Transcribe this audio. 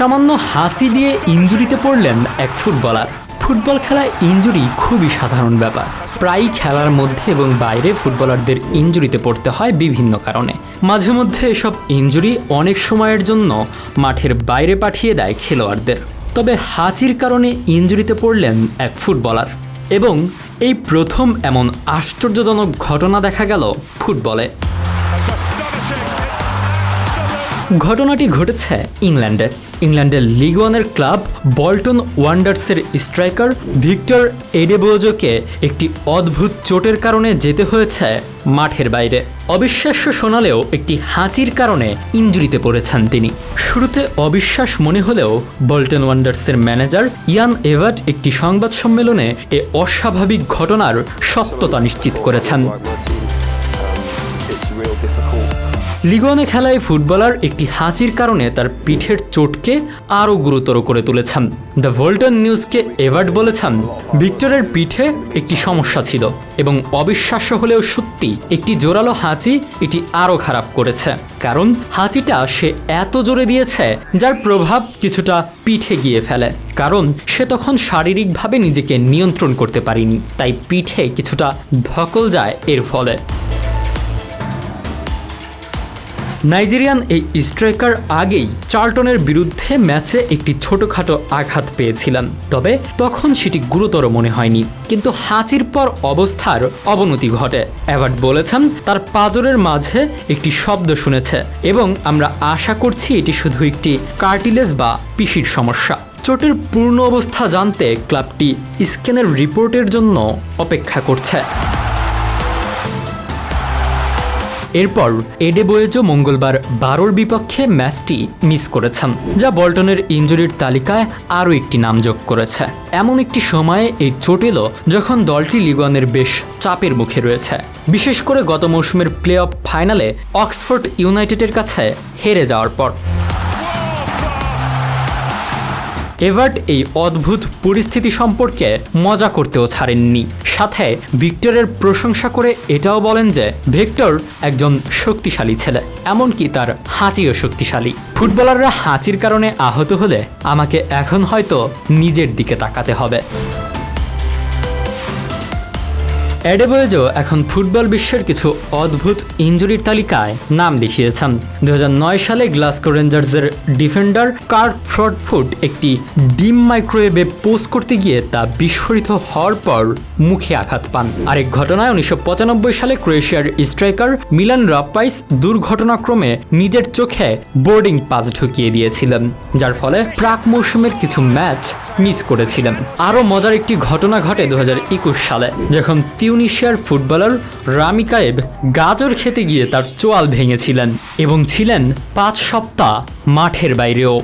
সামান্য হাঁচি দিয়ে ইঞ্জুরিতে পড়লেন এক ফুটবলার। ফুটবল খেলায় ইঞ্জুরি খুবই সাধারণ ব্যাপার। প্রায়ই খেলার মধ্যে এবং বাইরে ফুটবলারদের ইঞ্জুরিতে পড়তে হয় বিভিন্ন কারণে। মাঝে মধ্যে এসব ইঞ্জুরি অনেক সময়ের জন্য মাঠের বাইরে পাঠিয়ে দেয় খেলোয়াড়দের। তবে হাঁচির কারণে ইঞ্জুরিতে পড়লেন এক ফুটবলার। এবং এই প্রথম এমন আশ্চর্যজনক ঘটনা দেখা গেল ফুটবলে। ঘটনাটি ঘটেছে ইংল্যান্ডে। ইংল্যান্ডের লিগ ওয়ানের ক্লাব বল্টন ওয়ান্ডার্সের স্ট্রাইকার ভিক্টর এডেবোজোকে একটি অদ্ভুত চোটের কারণে যেতে হয়েছে মাঠের বাইরে। অবিশ্বাস্য শোনালেও একটি হাঁচির কারণে ইঞ্জুরিতে পড়েছেন তিনি। শুরুতে অবিশ্বাস মনে হলেও বল্টন ওয়ান্ডার্সের ম্যানেজার ইয়ান এভার্ট একটি সংবাদ সম্মেলনে এ অস্বাভাবিক ঘটনার সত্যতা নিশ্চিত করেছেন. লিগনে খেলায় ফুটবলার একটি হাঁচির কারণে তার পিঠের চোটকে আরও গুরুতর করে তুলেছেন। দ্য ভোল্টন নিউজকে এভার্ট বলেছেন, ভিক্টরের পিঠে একটি সমস্যা ছিল এবং অবিশ্বাস্য হলেও সত্যি একটি জোরালো হাঁচি এটি আরও খারাপ করেছে। কারণ হাঁচিটা সে এত জোরে দিয়েছে, যার প্রভাব কিছুটা পিঠে গিয়ে ফেলে। কারণ সে তখন শারীরিকভাবে নিজেকে নিয়ন্ত্রণ করতে পারেনি, তাই পিঠে কিছুটা ধকল যায় এর ফলে। নাইজেরিয়ান এই স্ট্রাইকার আগেই চার্টনের বিরুদ্ধে ম্যাচে একটি ছোটখাটো আঘাত পেয়েছিলেন। তবে তখন সেটি গুরুতর মনে হয়নি। কিন্তু হাঁচির পর অবস্থার অবনতি ঘটে। অ্যাভার্ট বলেছেন, তার পাজরের মাঝে একটি শব্দ শুনেছে এবং আমরা আশা করছি এটি শুধু একটি কার্টিলেজ বা পিসির সমস্যা। চোটের পূর্ণ অবস্থা জানতে ক্লাবটি স্ক্যানের রিপোর্টের জন্য অপেক্ষা করছে। এরপর এডেবোয়েজো মঙ্গলবার বারোর বিপক্ষে ম্যাচটি মিস করেছেন, যা বল্টনের ইঞ্জুরির তালিকায় আরও একটি নাম যোগ করেছে। এমন একটি সময়ে এই চোট এলো যখন দলটি লিগনের বেশ চাপের মুখে রয়েছে। বিশেষ করে গত মৌসুমের প্লে অফ ফাইনালে অক্সফোর্ড ইউনাইটেডের কাছে হেরে যাওয়ার পর। এভার্ট এই অদ্ভুত পরিস্থিতি সম্পর্কে মজা করতেও ছাড়েননি। সাথে ভিক্টরের প্রশংসা করে এটাও বলেন যে ভিক্টর একজন শক্তিশালী ছেলে, এমনকি তার হাঁচিও শক্তিশালী। ফুটবলাররা হাঁচির কারণে আহত হলে আমাকে এখন হয়তো নিজের দিকে তাকাতে হবে। অ্যাডেবয়েজও এখন ফুটবল বিশ্বের কিছু অদ্ভুত ইঞ্জুরির তালিকায় নাম লিখিয়েছেন। দু সালে গ্লাসকো রেঞ্জার্সের ডিফেন্ডার কার্ট ফ্রডফুট একটি ডিম মাইক্রোওয়েভে পোস্ট করতে গিয়ে তা বিস্ফোরিত হওয়ার পর মুখে আঘাত পান। আরেক ঘটনায় উনিশশো সালে ক্রোয়েশিয়ার স্ট্রাইকার মিলান রাপ্পাইস দুর্ঘটনাক্রমে নিজের চোখে বোর্ডিং পাস ঢুকিয়ে দিয়েছিলেন, যার ফলে প্রাক মৌসুমের কিছু ম্যাচ মিস করেছিলেন। আরও মজার একটি ঘটনা ঘটে দু হাজার একুশ সালে, যখন তিউনিশিয়ার ফুটবলার রামি কায়েব গাজর খেতে গিয়ে তার চোয়াল ভেঙেছিলেন এবং ছিলেন পাঁচ সপ্তাহ মাঠের বাইরেও।